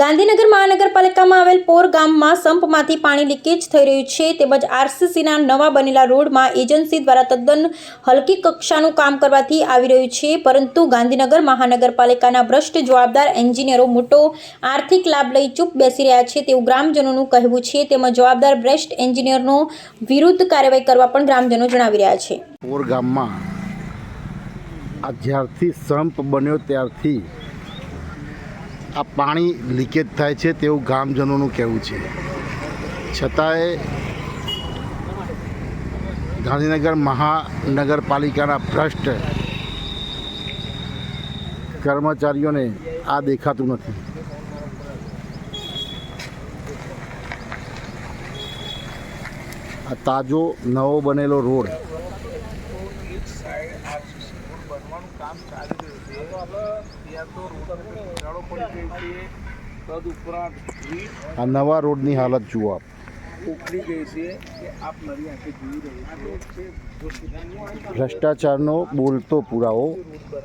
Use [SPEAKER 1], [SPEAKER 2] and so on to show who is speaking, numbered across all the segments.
[SPEAKER 1] ગાંધીનગર મહાનગરપાલિકામાં આવેલ પોર ગામમાં સંપમાંથી પાણી લીકેજ થઈ રહ્યું છે. તેમજ આરસીસીના નવા બનેલા રોડમાં એજન્સી દ્વારા તદ્દન હલકી કક્ષાનું કામ કરવાથી આવી રહ્યું છે. પરંતુ ગાંધીનગર મહાનગરપાલિકાના ભ્રષ્ટ જવાબદાર એન્જિનિયરો મોટો આર્થિક લાભ લઈ ચૂપ બેસી રહ્યા છે તેવું ગ્રામજનોનું કહેવું છે. તેમજ જવાબદાર ભ્રષ્ટ એન્જિનિયરનો વિરુદ્ધ કાર્યવાહી કરવા પણ ગ્રામજનો જણાવી રહ્યા છે.
[SPEAKER 2] પોર ગામમાં જ્યારથી સંપ બન્યો ત્યારથી આ પાણી લીકેજ થાય છે તેવું ગામજનોનું કહેવું છે. છતાંય ગાંધીનગર મહાનગરપાલિકાના ભ્રષ્ટ કર્મચારીઓને આ દેખાતું નથી. આ તાજો નવો બનેલો રોડ
[SPEAKER 3] તદુપરાંત ઉપરાંત
[SPEAKER 2] આ નવા રોડની હાલત જુઓ આપ.
[SPEAKER 3] ઉકળી ગઈ છે કે આપ મારી આંખે જોઈ રહ્યા છો.
[SPEAKER 2] ભ્રષ્ટાચારનો બોલતો પુરાવો.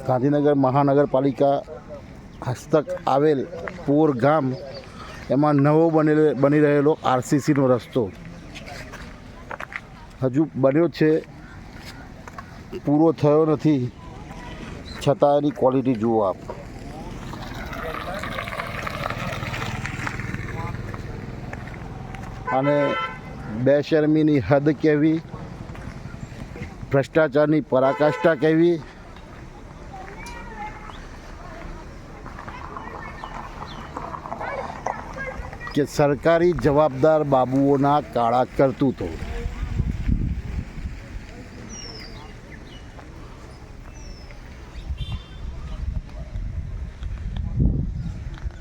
[SPEAKER 2] ગાંધીનગર મહાનગરપાલિકા હસ્તક આવેલ પોર ગામ એમાં નવો બનેલો બની રહેલો આરસીસીનો રસ્તો. હજુ બન્યો છે. પૂરો થયો નથી. છતાં એની ક્વોલિટી જુઓ આપ. અને બેશરમીની હદ કેવી? ભ્રષ્ટાચારની પરાકાષ્ઠા કેવી? કે સરકારી જવાબદાર બાબુઓના કાળા કરતૂતો.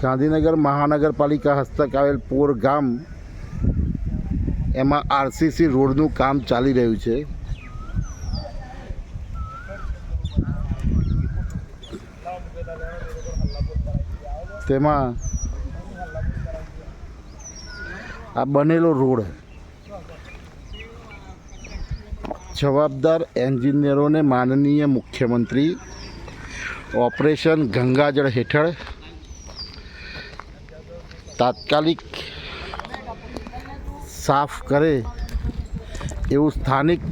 [SPEAKER 2] ગાંધીનગર મહાનગરપાલિકા હસ્તક આવેલ પોર ગામ, એમાં આરસીસી રોડનું કામ ચાલી રહ્યું છે. તેમાં આ બનેલો રોડ જવાબદાર એન્જિનિયરોને માનનીય મુખ્યમંત્રી ઓપરેશન ગંગાજળ હેઠળ તાત્કાલિક સાફ કરે એવું સ્થાનિક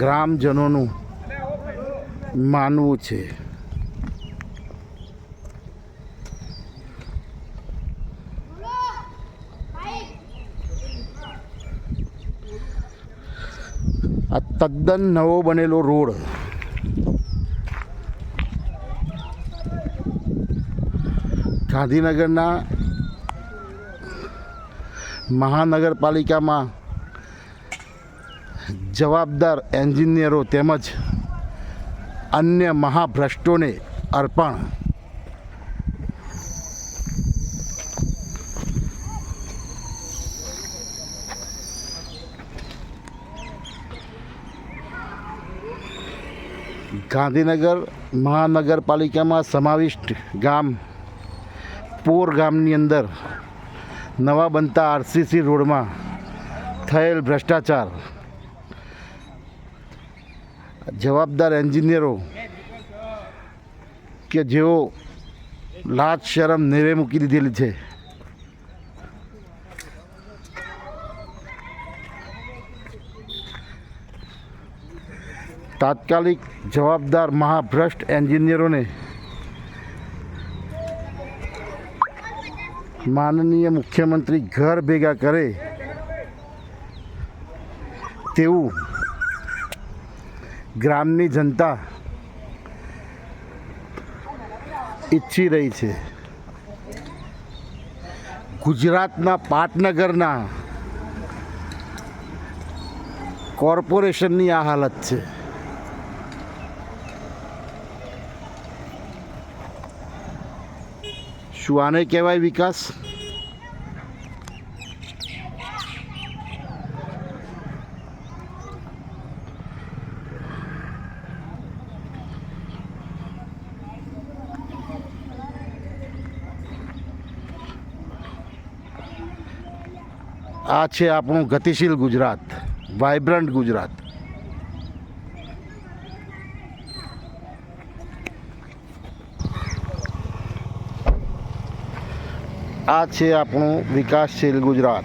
[SPEAKER 2] ગ્રામજનોનું માનવું છે. આ તદ્દન નવો બનેલો રોડ. ગાંધીનગરના મહાનગરપાલિકામાં જવાબદાર એન્જિનિયરો તેમજ અન્ય મહાભ્રષ્ટોને અર્પણ. ગાંધીનગર મહાનગરપાલિકામાં સમાવિષ્ટ ગામ પોર ગામની અંદર નવા બનતા આરસીસી રોડમાં થયેલ ભ્રષ્ટાચાર. જવાબદાર એન્જિનિયરો કે જેઓ લાજ શરમ નેવે મૂકી દીધેલી છે. તાત્કાલિક જવાબદાર મહાભ્રષ્ટ એન્જિનિયરોને માનનીય મુખ્યમંત્રી ઘર ભેગા કરે તેવું ગ્રામની જનતા ઈચ્છી રહી છે. ગુજરાતના પાટનગરના કોર્પોરેશનની આ હાલત છે. શું આને કહેવાય વિકાસ આ છે આપણું ગતિશીલ ગુજરાત વાઇબ્રન્ટ ગુજરાત. આ છે આપણું વિકાસશીલ ગુજરાત.